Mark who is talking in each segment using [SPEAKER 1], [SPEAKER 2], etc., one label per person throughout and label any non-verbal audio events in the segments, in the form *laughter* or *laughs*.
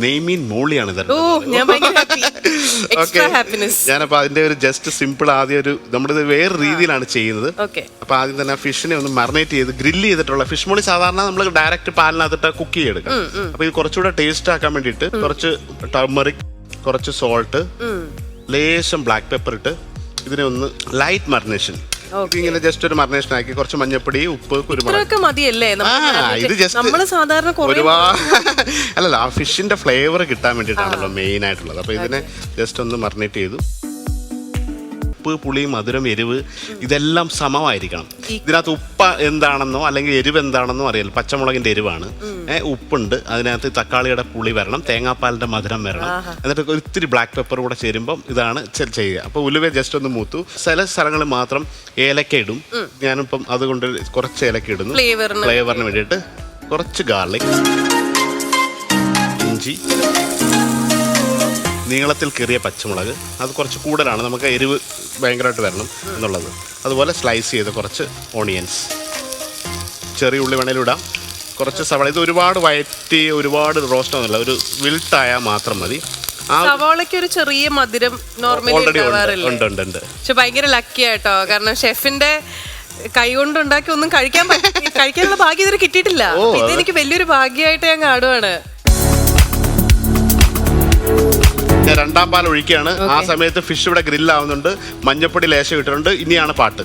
[SPEAKER 1] നെയ്മീൻ മോളിയാണ് *laughs* ഞാനപ്പോ അതിന്റെ ഒരു ജസ്റ്റ് സിമ്പിൾ ആദ്യം ഒരു നമ്മളിത് വേറെ രീതിയിലാണ് ചെയ്യുന്നത്. അപ്പൊ ആദ്യം തന്നെ ഫിഷിനെ ഒന്ന് മറിനേറ്റ് ചെയ്ത് ഗ്രില്ല് ചെയ്തിട്ടുള്ള ഫിഷ് മോളി സാധാരണ നമ്മൾ ഡയറക്റ്റ് പാലിനകത്തിട്ട് കുക്ക് ചെയ്തെടുക്കാം അപ്പൊ ഇത് കുറച്ചുകൂടെ ടേസ്റ്റ് ആക്കാൻ വേണ്ടിയിട്ട് കുറച്ച് ടർമറിക് കുറച്ച് സോൾട്ട് ലേശം ബ്ലാക്ക് പെപ്പർ ഇട്ട് ഇതിനെ ഒന്ന് ലൈറ്റ് മറിനേഷൻ ഇങ്ങനെ ജസ്റ്റ് ഒരു മറിനേഷൻ ആക്കി കുറച്ച് മഞ്ഞപ്പൊടി ഉപ്പ് കുരുമുളക്.
[SPEAKER 2] ഇത്രയൊക്കെ മതിയല്ലേ?
[SPEAKER 1] ആ ഇത് ജസ്റ്റ്
[SPEAKER 2] നമ്മൾ സാധാരണ കുറേ
[SPEAKER 1] ഒരുപാട് *laughs* അല്ലല്ല ആ ഫിഷിന്റെ ഫ്ലേവർ കിട്ടാൻ വേണ്ടിയിട്ടാണല്ലോ മെയിൻ ആയിട്ടുള്ളത് അപ്പൊ ഇതിനെ ജസ്റ്റ് ഒന്ന് മറിനേറ്റ് ചെയ്തു. ഉപ്പ് പുളി മധുരം എരിവ് ഇതെല്ലാം സമമായിരിക്കണം. ഇതിനകത്ത് ഉപ്പ എന്താണെന്നോ അല്ലെങ്കിൽ എരിവ് എന്താണെന്നോ അറിയില്ല. പച്ചമുളകിന്റെ എരിവാണ്. ഉപ്പുണ്ട്. അതിനകത്ത് തക്കാളിയുടെ പുളി വരണം. തേങ്ങാപ്പാലിന്റെ മധുരം വരണം. എന്നിട്ട് ഒത്തിരി ബ്ലാക്ക് പെപ്പർ കൂടെ ചേരുമ്പം ഇതാണ് ചെയ്യുക. അപ്പൊ ഉലുവ ജസ്റ്റ് ഒന്ന് മൂത്തു. ചില സ്ഥലങ്ങളിൽ മാത്രം ഏലക്ക ഇടും. ഞാനിപ്പം അതുകൊണ്ട് കുറച്ച് ഏലക്ക ഇടുന്നു.
[SPEAKER 2] ഫ്ലേവറിന്
[SPEAKER 1] ഫ്ലേവറിന് വേണ്ടിയിട്ട് കുറച്ച് ഗാർലിക് ഇഞ്ചി നീളത്തിൽ കീറിയ പച്ചമുളക്. അത് കുറച്ച് കൂടുതലാണ്. നമുക്ക് എരിവ് ഭയങ്കരമായിട്ട് വരണം എന്നുള്ളത്. അതുപോലെ സ്ലൈസ് ചെയ്ത് കുറച്ച് ഓണിയൻസ് ചെറിയ ഉള്ളി വേണേലും ഇടാം. കുറച്ച് സവാള. ഇത് ഒരുപാട് വയറ്റി ഒരുപാട് റോസ്റ്റ് ഒന്നുമില്ല. ഒരു വിൽട്ടായാൽ മാത്രം മതി.
[SPEAKER 2] സവാളയ്ക്ക് ഒരു ചെറിയ മധുരം നോർമലി ഉണ്ടാവാറില്ല? പക്ഷെ ഭയങ്കര ലക്കി ആട്ടോ. കാരണം ഷെഫിന്റെ കൈ കൊണ്ടുണ്ടാക്കി ഒന്നും കഴിക്കാൻ കഴിക്കാനുള്ള ഭാഗ്യം ഇതുവരെ കിട്ടിയിട്ടില്ല. ഇതെനിക്ക് വലിയൊരു ഭാഗ്യമായിട്ട് ഞാൻ കാണുവാണ്.
[SPEAKER 1] രണ്ടാം പാൽ ഒഴിക്കുകയാണ്. ആ സമയത്ത് ഫിഷ് ഇവിടെ ഗ്രില്ലാവുന്നുണ്ട് മഞ്ഞപ്പൊടി ലേശം ഇട്ടിട്ടുണ്ട്. ഇനിയാണ് പാട്ട്.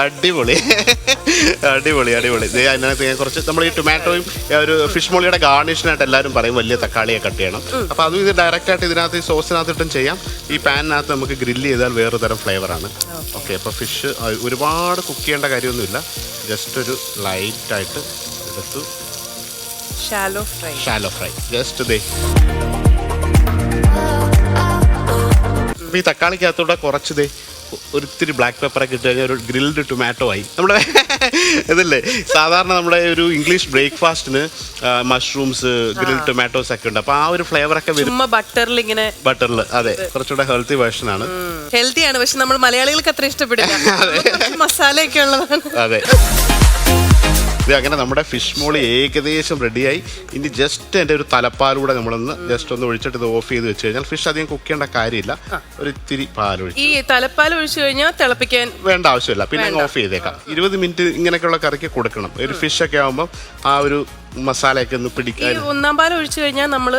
[SPEAKER 1] അടിപൊളി. അടിപൊളി അടിപൊളി. ദേ അതിനകത്ത് ഞാൻ കുറച്ച് നമ്മൾ ഈ ടൊമാറ്റോയും ഒരു ഫിഷ് മോളിയുടെ ഗാർണിഷിനായിട്ട് എല്ലാവരും പറയും വലിയ തക്കാളിയെ കട്ട് ചെയ്യണം. അപ്പോൾ അതും ഇത് ഡയറക്റ്റ് ആയിട്ട് ഇതിനകത്ത് ഈ സോസിനകത്തിട്ടും ചെയ്യാം. ഈ പാനിനകത്ത് നമുക്ക് ഗ്രില്ല് ചെയ്താൽ വേറെ തരം ഫ്ലേവറാണ് ഓക്കെ അപ്പോൾ ഫിഷ് ഒരുപാട് കുക്ക് ചെയ്യേണ്ട കാര്യമൊന്നുമില്ല. ജസ്റ്റ് ഒരു ലൈറ്റായിട്ട് എടുത്തു.
[SPEAKER 2] Shallow fry
[SPEAKER 1] shallow fry just ദേ. അപ്പൊ ഈ തക്കാളിക്കകത്തൂടെ കുറച്ച് ദേ ഒരിത്തിരി ബ്ലാക്ക് പെപ്പറൊക്കെ ഇട്ട് കഴിഞ്ഞാൽ ഒരു ഗ്രിൽഡ് ടൊമാറ്റോ ആയി. നമ്മുടെ ഇതല്ലേ? സാധാരണ നമ്മുടെ ഒരു ഇംഗ്ലീഷ് ബ്രേക്ക്ഫാസ്റ്റിന് മഷ്റൂംസ് ഗ്രിൽഡ് ടൊമാറ്റോസ് ഒക്കെ ഉണ്ട്. അപ്പൊ ആ ഒരു ഫ്ലേവറൊക്കെ വരും.
[SPEAKER 2] ചുമ്മാ ബട്ടറിൽ ഇങ്ങനെ
[SPEAKER 1] ബട്ടറിൽ അതെ കുറച്ചുകൂടെ ഹെൽത്തി വേർഷൻ ആണ്.
[SPEAKER 2] ഹെൽത്തി ആണ് പക്ഷെ നമ്മൾ മലയാളികൾക്ക് അത്ര ഇഷ്ടപ്പെടില്ല. *laughs* കുറച്ച് മസാലയൊക്കെ ഉള്ളതാണ്.
[SPEAKER 1] അതെ. ഇത് അങ്ങനെ നമ്മുടെ ഫിഷ് മോളി ഏകദേശം റെഡിയായി ഇനി ജസ്റ്റ് എന്റെ ഒരു തലപ്പാലൂടെ നമ്മളൊന്ന് ജസ്റ്റ് ഒന്ന് ഒഴിച്ചിട്ട് ഇത് ഓഫ് ചെയ്ത് വെച്ച് കഴിഞ്ഞാൽ ഫിഷ് അധികം കുക്ക് ചെയ്യേണ്ട കാര്യമില്ല. ഒരു ഇത്തിരി പാലൊഴിച്ച്
[SPEAKER 2] ഈ തലപ്പാൽ ഒഴിച്ചു കഴിഞ്ഞാൽ തിളപ്പിക്കാൻ
[SPEAKER 1] വേണ്ട ആവശ്യമില്ല. പിന്നെ അങ്ങ് ഓഫ് ചെയ്തേക്കാം. ഇരുപത് മിനിറ്റ് ഇങ്ങനെയൊക്കെയുള്ള കറിക്ക് കൊടുക്കണം. ഒരു ഫിഷ് ഒക്കെ ആകുമ്പോൾ ആ ഒരു മസാലയൊക്കെ ഒന്ന്
[SPEAKER 2] ഈ
[SPEAKER 1] പിടിക്കാൻ.
[SPEAKER 2] ഒന്നാം പാൽ ഒഴിച്ചു കഴിഞ്ഞാൽ നമ്മൾ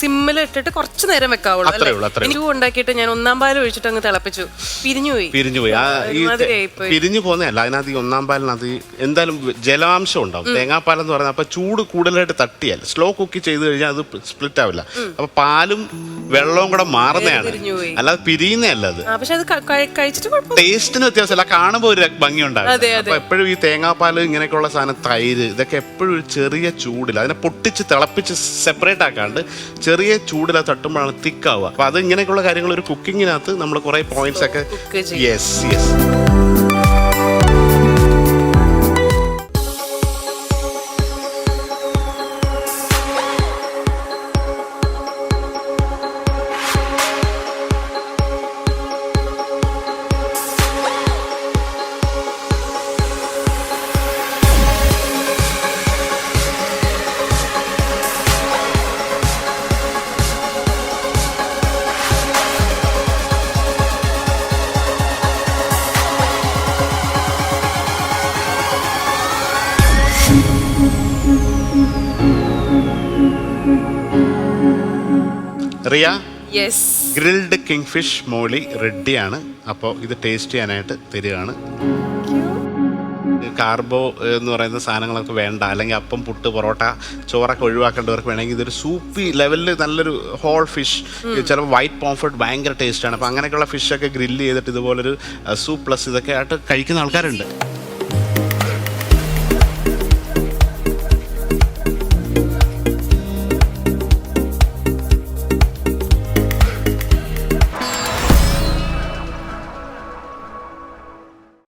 [SPEAKER 2] സിമ്മിൽ ഇട്ടിട്ട് കുറച്ച് നേരം വെക്കാവുള്ളൂ
[SPEAKER 1] അത്രേ ഉള്ളൂ, അത്രേ
[SPEAKER 2] എനിക്ക് ഉണ്ടാക്കിയിട്ട് ഞാൻ ഒന്നാം പാൽ ഒഴിച്ചിട്ട് അങ്ങ് തിളപ്പിച്ചു. പിരിഞ്ഞു പോയി.
[SPEAKER 1] പിരിഞ്ഞു പോയി. ആ ഈ
[SPEAKER 2] ഒരുമാതിരിയായിപ്പോയി.
[SPEAKER 1] പിരിഞ്ഞു പോകുന്നതല്ല അതിനകത്ത് ഈ ഒന്നാം പാലിനകത്ത് ഈ എന്തായാലും ജലാംശം ഉണ്ടാവും. തേങ്ങാപ്പാൽ എന്ന് പറഞ്ഞാൽ അപ്പൊ ചൂട് കൂടുതലായിട്ട് തട്ടിയാൽ സ്ലോ കുക്ക് ചെയ്ത് കഴിഞ്ഞാൽ അത് സ്പ്ലിറ്റ് ആവില്ല. അപ്പൊ പാലും വെള്ളവും കൂടെ മാറുന്നതാണ്. അല്ലാതെ പിരിയുന്നതല്ല അത്. ടേസ്റ്റിന് വ്യത്യാസമല്ല. കാണുമ്പോൾ ഒരു ഭംഗി. അപ്പൊ എപ്പോഴും ഈ തേങ്ങാപ്പാൽ ഇങ്ങനെയൊക്കെയുള്ള സാധനം തൈര് ഇതൊക്കെ എപ്പോഴും ഒരു ചെറിയ ചൂടിൽ അതിനെ പൊട്ടിച്ച് തിളപ്പിച്ച് സെപ്പറേറ്റ് ആക്കാണ്ട് ചെറിയ ചൂടിൽ അത് തട്ടുമ്പോഴാണ് തിക്കാവുക. അപ്പൊ അത് ഇങ്ങനെയൊക്കെയുള്ള കാര്യങ്ങൾ ഒരു കുക്കിങ്ങിനകത്ത് നമ്മൾ കുറെ പോയിന്റ്സ് ഒക്കെ yes yes Riya?
[SPEAKER 2] Yes
[SPEAKER 1] grilled kingfish molee റെഡിയാണ് അപ്പോൾ ഇത് ടേസ്റ്റ് ചെയ്യാനായിട്ട് തരികയാണ്. കാർബോ എന്ന് പറയുന്ന സാധനങ്ങളൊക്കെ വേണ്ട. അല്ലെങ്കിൽ അപ്പം പുട്ട് പൊറോട്ട ചോറൊക്കെ ഒഴിവാക്കേണ്ടവർക്ക് വേണമെങ്കിൽ ഇതൊരു സൂപ്പി ലെവലിൽ നല്ലൊരു ഹോൾ ഫിഷ് ചിലപ്പോൾ വൈറ്റ് പോംഫർട്ട് ഭയങ്കര ടേസ്റ്റാണ് അപ്പോൾ അങ്ങനെയൊക്കെയുള്ള ഫിഷൊക്കെ ഗ്രില്ല് ചെയ്തിട്ട് ഇതുപോലൊരു സൂപ്പ് പ്ലസ് ഇതൊക്കെ ആയിട്ട് കഴിക്കുന്ന ആൾക്കാരുണ്ട്.